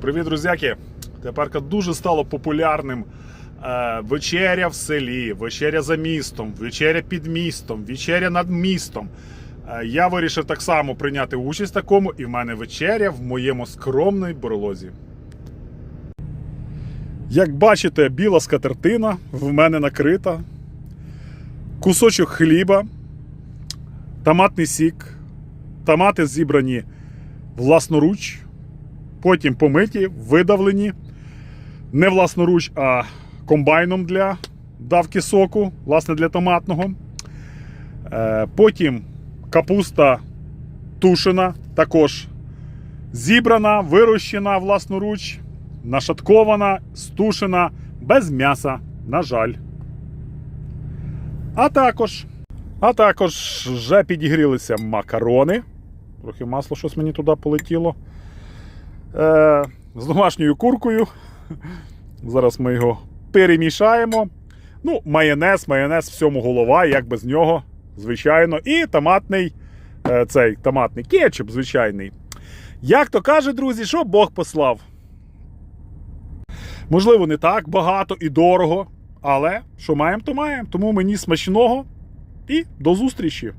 Привіт, друзяки! Тепер дуже стало популярним е, вечеря в селі, вечеря за містом, вечеря під містом, вечеря над містом. Е, я вирішив так само прийняти участь в такому, і в мене вечеря в моєму скромній берлозі. Як бачите, біла скатертина в мене накрита, кусочок хліба, томатний сік, томати зібрані власноруч, потім помиті, видавлені. Не власноруч, а комбайном для давки соку, власне, для томатного. Е, Потім капуста тушена, також зібрана, вирощена власноруч, нашаткована, стушена, без м'яса, на жаль. А також, а також вже підігрілися макарони. Трохи масло щось мені туди полетіло. Е, з домашньою куркою. Зараз ми його перемішаємо. Ну, майонез, майонез всьому голова, як без нього, звичайно. І томатний е, цей томатний кетчуп, звичайний. Як то каже, друзі, що Бог послав. Можливо, не так багато і дорого, але що маємо, то маємо. Тому мені смачного і до зустрічі!